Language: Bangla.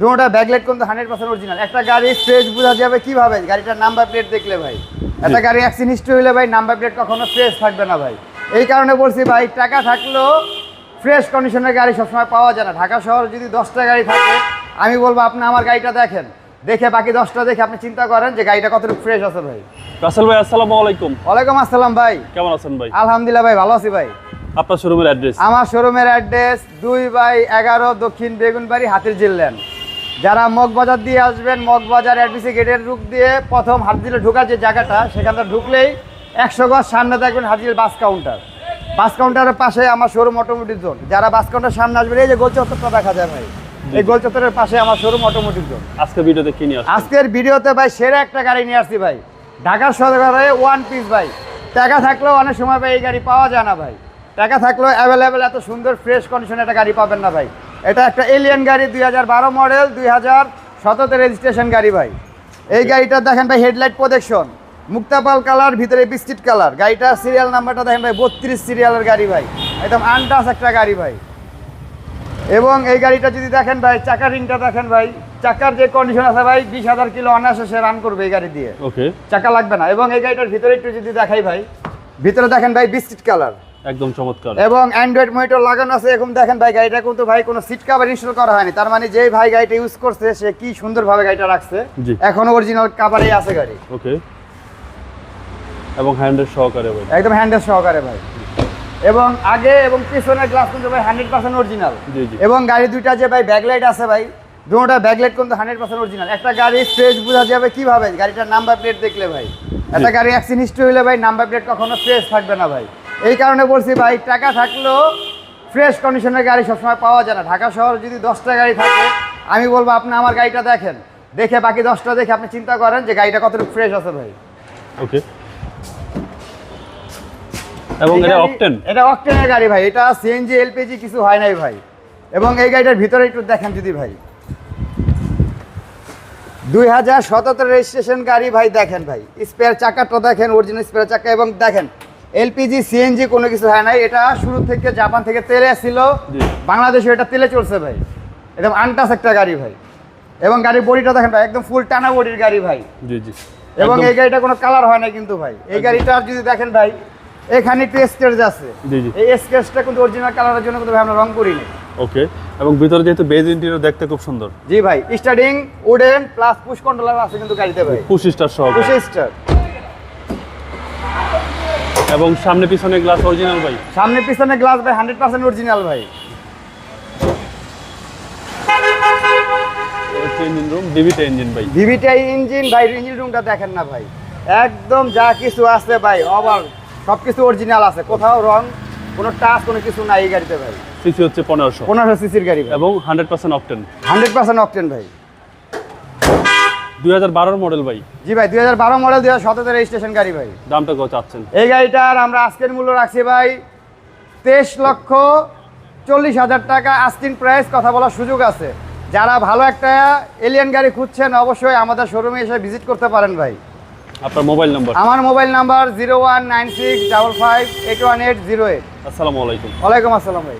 দুটোটা ব্যাকলাইট কিন্তু হান্ড্রেড পার্সেন্ট অরিজিনাল একটা গাড়ি ফ্রেশ বোঝা যাবে কীভাবে? গাড়িটার নাম্বার প্লেট দেখলে ভাই। একটা গাড়ি অ্যাক্সিডেন্ট হলে ভাই নাম্বার প্লেট কখনো ফ্রেশ থাকবে না ভাই। এই কারণে বলছি ভাই টাকা থাকলেও ফ্রেশ কন্ডিশনের গাড়ি সবসময় পাওয়া যায় না। ঢাকা শহরে যদি দশটা গাড়ি থাকে আমি বলব আপনি আমার গাড়িটা দেখেন। দেখে বাকি দশটা দেখে আপনি চিন্তা করেন যে গাড়িটা কতটুকু ফ্রেশ আছে ভাই। রাসেল ভাই আসসালামু আলাইকুম। ওয়ালাইকুম আসসালাম ভাই। কেমন আছেন ভাই? আলহামদুলিল্লাহ ভাই ভালো আছি ভাই। আপনার শোরুমের অ্যাড্রেস আমার শোরুমের অ্যাড্রেস দুই বাই এগারো দক্ষিণ বেগুনবাড়ি হাতির জিল্লেন যারা মগবাজার দিয়ে আসবেন মগবাজার অ্যাডমিসি গেটের রুক দিয়ে প্রথম হাতিঝিলে ঢোকার যে জায়গাটা সেখানটা ঢুকলেই একশো গজ সামনে দেখবেন হাতিঝিল বাস কাউন্টার। বাস কাউন্টারের পাশে আমার শোরুম অটোমোটিভ জোন যারা বাস কাউন্টার সামনে আসবেন এই যে গোল চত্বরটা দেখা যায় ভাই। এই গোল চত্বরের পাশে আমার শোরুম অটোমোটিভ জোন আজকে ভিডিওতে কি নিয়ে আজকের ভিডিওতে ভাই সেরা একটা গাড়ি নিয়ে আসছি ভাই। ঢাকার সদরে ওয়ান পিস ভাই। টাকা থাকলেও অনেক সময় ভাই এই গাড়ি পাওয়া যায় না ভাই। টাকা থাকলেও অ্যাভেলেবেল এত সুন্দর ফ্রেশ কন্ডিশনে একটা গাড়ি পাবেন না ভাই। এটা একটা এলিয়ান গাড়ি দুই হাজার বারো মডেল দুই হাজার সতেরোতে রেজিস্ট্রেশন গাড়ি ভাই। এই গাড়িটা দেখেন ভাই হেডলাইট প্রোটেকশন মুক্তাপাল কালার ভিতরে বিস্কিট কালার। গাড়িটার সিরিয়াল নাম্বারটা দেখেন ভাই বত্রিশ সিরিয়ালের গাড়ি ভাই। একদম আনটাস একটা গাড়ি ভাই। এবং এই গাড়িটা যদি দেখেন ভাই চাকার রিংটা দেখেন ভাই চাকার যে কন্ডিশন আছে ভাই বিশ হাজার কিলো অনায়াসে সে রান করবে এই গাড়ি দিয়ে। ওকে চাকা লাগবে না। এবং এই গাড়িটার ভিতরে একটু যদি দেখাই ভাই ভিতরে দেখেন ভাই বিস্কিট কালার। একদম চমৎকার। এবং অ্যান্ড্রয়েড মনিটর লাগানো আছে। এখন দেখেন ভাই গাড়িটা কিন্তু ভাই কোনো সিট কাভার ইনস্টল করা হয়নি। তার মানে যেই ভাই গাড়িটা ইউজ করছে সে কি সুন্দরভাবে গাড়িটা রাখছে। এখনও অরিজিনাল কাভারেই আছে গাড়ি। ওকে। এবং হ্যান্ডেল সহকারে ভাই। একদম হ্যান্ডেল সহকারে ভাই। এবং আগে এবং পিছনের গ্লাস কিন্তু ভাই হান্ড্রেড পার্সেন্ট অরিজিনাল এবং গাড়ি দুইটা যে ভাই ব্যাকলাইট আছে ভাই দুটোটা ব্যাকলাইট কিন্তু হান্ড্রেড পার্সেন্ট অরিজিনাল একটা গাড়ি ফ্রেশ বোঝা যাবে কীভাবে? গাড়িটার নাম্বার প্লেট দেখলে ভাই। একটা গাড়ি অ্যাক্সিডেন্ট হিস্ট্রি হলে ভাই নাম্বার প্লেট কখনো ফ্রেশ থাকবে না ভাই। এই কারণে বলছি ভাই টাকা থাকলেও ফ্রেশ কন্ডিশনের গাড়ি সবসময় পাওয়া যায় না। ঢাকা শহরে যদি দশটা গাড়ি থাকে আমি বলব আপনি আমার গাড়িটা দেখেন। দেখে বাকি দশটা দেখে আপনি চিন্তা করেন যে গাড়িটা কতটুকু ফ্রেশ আছে ভাই। ওকে এবং এটা অকটেন এটা অকটেনের গাড়ি ভাই এটা সিএনজি এলপিজি কিছু হয় নাই ভাই। এবং এই গাড়িটার ভিতরে একটু দেখেন যদি ভাই। দুই হাজার সতেরো রেজিস্ট্রেশন গাড়ি ভাই দেখেন ভাই। স্পেয়ার চাকাটা দেখেন অরিজিনাল স্পেয়ার চাকা এবং দেখেন এলপিজি সিএনজি কোনো কিছু হয় নাই। এটা শুরু থেকে জাপান থেকে তেলে ছিল। বাংলাদেশে এটা তেলে চলছে ভাই। একদম আনটাস একটা গাড়ি ভাই। এবং গাড়ির বডিটা দেখেন ভাই একদম ফুল টানা বডির গাড়ি ভাই। জি জি। এবং এই গাড়িটা কোনো কালার হয় না কিন্তু ভাই। এই গাড়িটা যদি দেখেন ভাই এখানে একটু স্কেচ আছে। এই স্কেচটা কিন্তু অরিজিনাল কালারের জন্য কিন্তু ভাই আমরা রং করিনি। ওকে এবং ভিতরে যেহেতু বেজ ইন্টেরিয়র দেখতে খুব সুন্দর। জি ভাই starting wooden plus push controller আছে কিন্তু গাড়িতে ভাই। পুশ স্টার সহ পুশ স্টার এবং সামনে পিছনে গ্লাস অরিজিনাল ভাই। সামনে পিছনে গ্লাস ভাই হান্ড্রেড পার্সেন্ট অরিজিনাল ভাই ইঞ্জিন রুম ডিভিটা ইঞ্জিন ভাই। ভিভিটিআই ইঞ্জিন ভাই ইঞ্জিন রুমটা দেখেন না ভাই। একদম যা কিছু আছে ভাই অবার সব কিছু অরিজিনাল আছে। কোথাও রং কোনো টাচ কোনো কিছু নাই এই গাড়িতে ভাই। সিসি হচ্ছে পনেরোশো। পনেরোশো সিসির গাড়ি এবং hundred percent octane hundred percent octane ভাই। দুই হাজার বারোর মডেল ভাই। জি ভাই দুই হাজার বারো মডেল দুই হাজার সতেরো রেজিস্ট্রেশন গাড়ি ভাই। দামটা কত চাচ্ছেন? এই গাড়িটার আমরা আজকের মূল্য রাখছি ভাই তেইশ লক্ষ চল্লিশ হাজার টাকা। আস্তিন প্রাইস কথা বলার সুযোগ আছে। যারা ভালো একটা এলিয়ান গাড়ি খুঁজছেন অবশ্যই আমাদের শোরুমে এসে ভিজিট করতে পারেন ভাই। আপনার মোবাইল নাম্বার আমার mobile number zero one nine six double five eight one eight zero eight. আসসালামু আলাইকুম। ওয়ালাইকুম আসসালাম ভাই।